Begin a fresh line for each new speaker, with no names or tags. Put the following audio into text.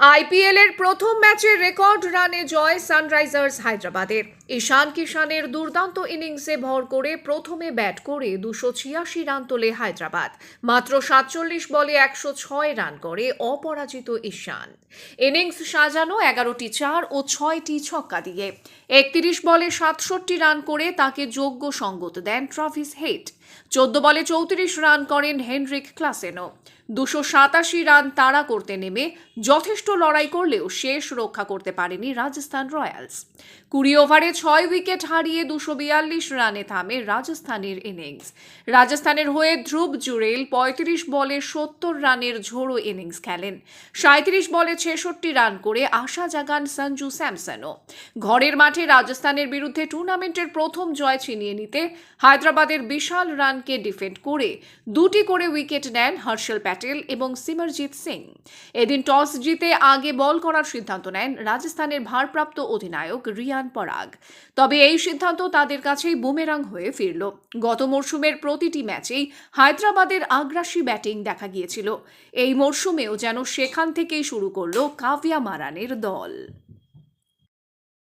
IPL এর প্রথম ম্যাচে রেকর্ড রানে জয় সানরাইজার্স হায়দ্রাবাদের। ঈশান কিষানের দুর্দান্ত ইনিংসে ভর করে প্রথমে ব্যাট করে দুশো ছিয়াশি রান তোলে হায়দ্রাবাদ। মাত্র সাতচল্লিশ বলে একশো ছয় রান করে অপরাজিত ঈশান। ইনিংস সাজানো এগারোটি চার ও ছয়টি ছক্কা দিয়ে। একত্রিশ বলে সাতষট্টি রান করে তাকে যোগ্য সঙ্গত দেন ট্রাভিস হেট চোদ্দ বলে চৌত্রিশ রান করেন হেনরিক ক্লাসেনো দুশো সাতাশি রান তাড়া করতে নেমে যথেষ্ট লড়াই করলেও শেষ রক্ষা করতে পারেনি রাজস্থান রয়্যালস। কুড়ি ওভারে ছয় উইকেট হারিয়ে দুশো বিয়াল্লিশ রানে থামে রাজস্থানের ইনিংস। রাজস্থানের হয়ে ধ্রুব জুরেল পঁয়ত্রিশ বলে সত্তর রানের ঝোড়ো ইনিংস খেলেন। সাঁত্রিশ বলে ছেষট্টি রান করে আশা জাগান সঞ্জু স্যামসনও। ঘরের মাঠে রাজস্থানের বিরুদ্ধে টুর্নামেন্টের প্রথম জয় ছিনিয়ে নিতে হায়দ্রাবাদের বিশাল রানকে ডিফেন্ড করে দুটি করে উইকেট নেন হর্ষল প্যাটেল এবং সিমরজিৎ সিং। এদিন টস জিতে আগে বল করার সিদ্ধান্ত নেন রাজস্থানের ভারপ্রাপ্ত অধিনায়ক রিয়ান পরাগ। তবে এই সিদ্ধান্ত তাদের কাছেই বুমেরাং হয়ে ফিরল। গত মরশুমের প্রতিটি ম্যাচেই হায়দ্রাবাদের আগ্রাসী ব্যাটিং দেখা গিয়েছিল। এই মরশুমেও যেন সেখান থেকেই শুরু করল কাভিয়া মারানের দল।